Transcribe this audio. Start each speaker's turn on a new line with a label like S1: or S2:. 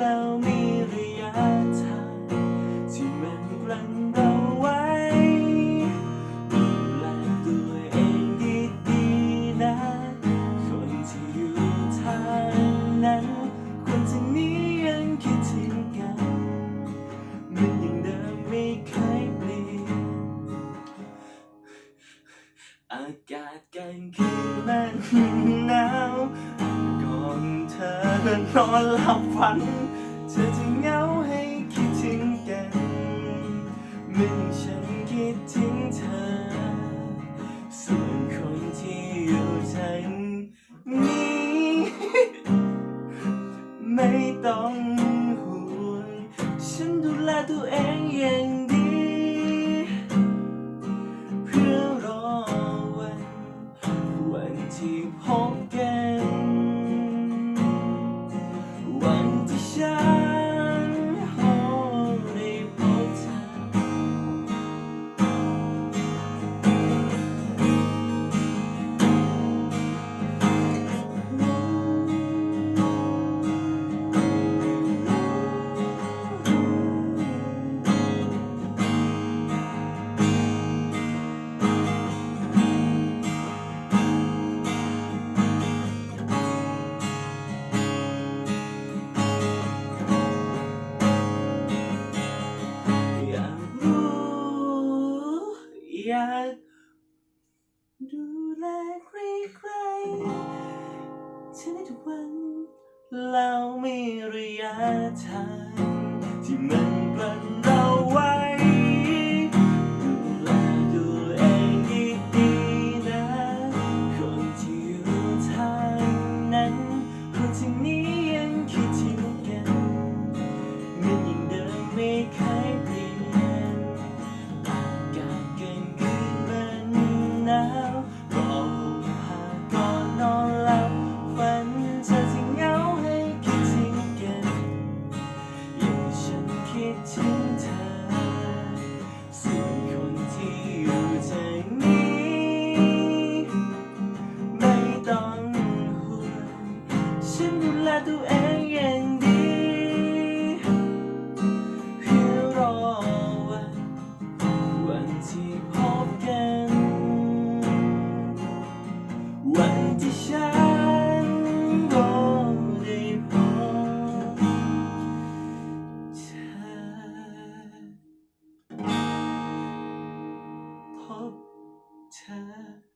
S1: แล้วมีระยะทางที่มันลั้นเราไว้ดูแลตัวเองดีๆนะ คนที่อยู่ทางนั้น คนที่นี้ยังคิดถึงกัน มันยังเดิมไม่เคยเปลี่ยนอากาศกลางคืนมันหนาว còn thơ non lòng vắng เธอจะเหงาให้คิดถึงกัน ไม่ฉันคิดถึงเธอ ทุกวันเรามีระยะทางที่มัน 없다